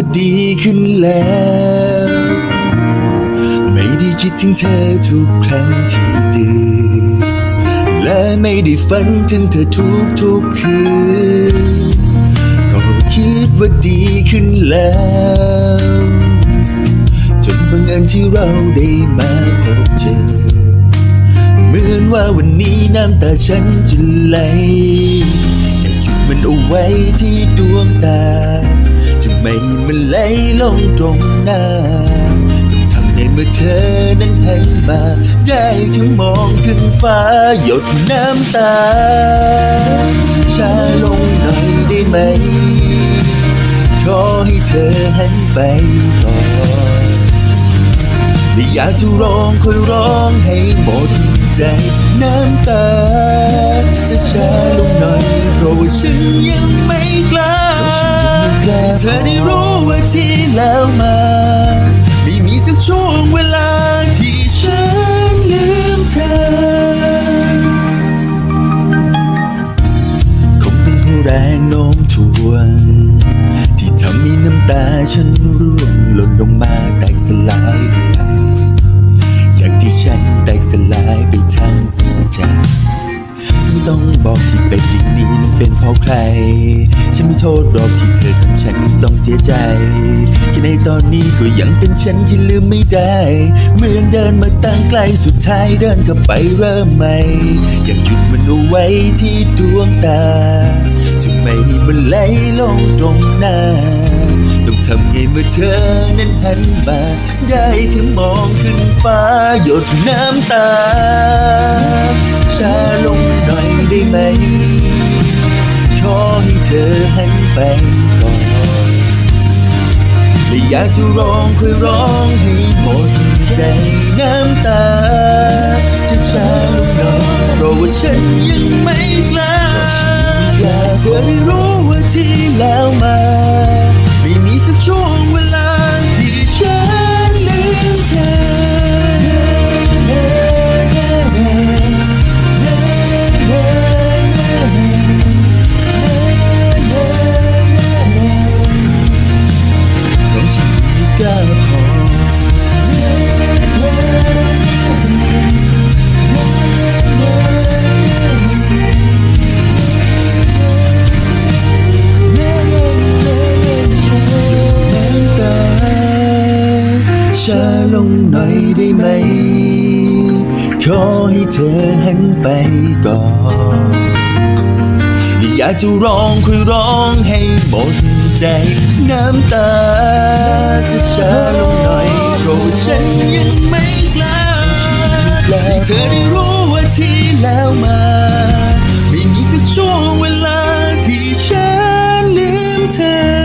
ก็ดีขึ้นแล้ว ไม่ได้คิดถึงเธอทุกครั้งที่ตื่นและไม่ได้ฝันถึงเธอทุกทุกคืน ก็คิดว่าดีขึ้นแล้วจนบังเอิญที่เราได้มาพบเจอ เหมือนว่าวันนี้น้ำตาฉันจะไหลอยากหยุดมันเอาไว้ที่ดวงตา ไม่มันไหลลงตรงหน้าต้องทำให้เมื่อเธอนั้นหันมา ได้แค่มองขึ้นฟ้าหยดน้ำตาช้าลงหน่อยได้ไหม ขอให้เธอหันไปก่อนไม่อยากจะร้องคอยร้องให้หมดใจน้ำตาจะช้าลงหน่อยเพราะว่าฉันยังไม่กล้า ที่แล้วมา ไม่มีสักช่วงเวลาที่ฉันลืมเธอ คงเป็นเพราะแรงโน้มถ่วง ที่ทำให้น้ำตาฉันร่วงหล่นลงมาแตกสลายไป อย่างที่ฉันแตกสลายไปทั้งหัวใจ ไม่ต้องบอกที่เป็นอีกน เป็นเพราะใคร ฉันไม่โทษหรอกที่เธอทำฉันต้องเสียใจแค่ในตอนนี้ก็ยังเป็นฉันที่ลืมไม่ได้เหมือนเดินมาตั้งไกลสุดท้ายเดินกลับไปเริ่มใหม่ อยากหยุดมันเอาไว้ที่ดวงตาจะไม่ให้มันไหลลงตรงหน้าต้องทำไงเมื่อเธอนั้นหันมา ได้แค่มองขึ้นฟ้าหยดน้ำตาช้าลงหน่อยได้ไหม อให้เธอหันไปก่อนและอยากจะร้องค่อยร้องให้หมด ช้าลงหน่อยได้ไหม ขอให้เธอหันไปก่อน อยากจะร้องคุยร้องให้หมดใจ น้ำตาจะช้าลงหน่อยเพราะฉันยังไม่กล้าให้เธอได้รู้ว่าที่แล้วมา ไม่มีสักช่วงเวลาที่ฉันลืมเธอ